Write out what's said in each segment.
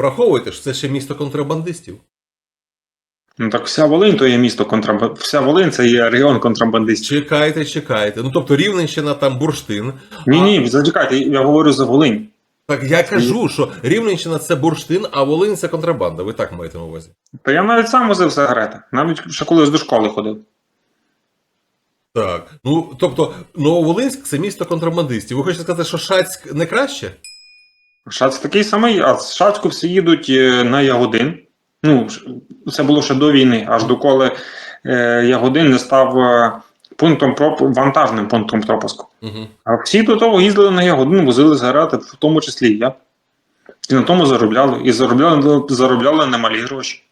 Враховуйте, що це ще місто контрабандистів. Ну так вся Волинь то є місто контрабанд. Вся Волинь це є регіон контрабандистів. Чекайте, чекайте. Ну тобто Рівненщина там бурштин. Ні, ні, зачекайте, я говорю за Волинь. Так я кажу, що Рівненщина це бурштин, а Волинь це контрабанда. Ви так маєте на увазі. Та я навіть сам возив сигарети, навіть ще колись до школи ходив. Так. Ну тобто, Нововолинськ це місто контрабандистів. Ви хочете сказати, що Шацьк не краще? Шац такий самий, а з Шацьку всі їдуть е, на Ягодин. Ну, це було ще до війни, аж доколи е, Ягодин не став е, пунктом проп... вантажним пунктом пропуску. Угу. А всі до того їздили на Ягодин, возили згарати, в тому числі і я. І на тому заробляли. І заробляли, заробляли немалі гроші.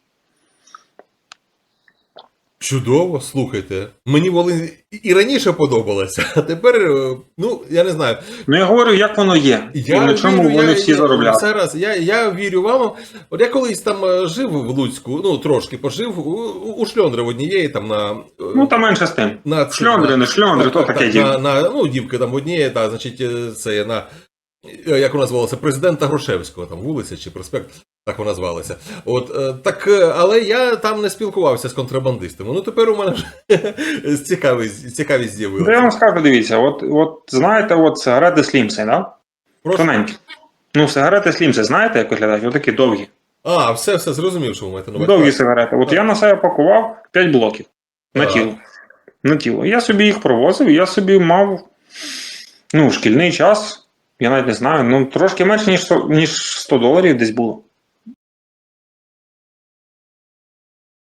Чудово, слухайте. Мені Волинь і раніше подобалося, а тепер, е, ну, я не знаю. Ну я говорю, як воно є. і на чому вірю, вони я, всі я, заробляли. Все раз, я, я вірю вам. От я колись там е, жив в Луцьку, ну трошки пожив у, у шльондри в однієї там на. е, Ну та менше з тим. на Шльондри, не шльондри, то таке на, діло. на, на, ну, дівки там однієї, та, значить, це на. Як вона звалася? Президента Грушевського, там вулиця чи проспект, так вона звалася. От, е, так, е, але я там не спілкувався з контрабандистами. Ну тепер у мене вже цікавість, цікавість Ну, я вам скажу, дивіться, от, от знаєте, от сигарети слімси, да? Просто... Тоненькі. Ну, сигарети слімси, знаєте, як виглядають? Отакі довгі. А, все, все, зрозумів, що ви маєте на увазі. Довгі сигарети. От я на себе пакував 5 блоків на тіло. На тіло. Я собі їх провозив, я собі мав ну, шкільний час, я навіть не знаю, ну трошки менше, ніж 100 доларів десь було.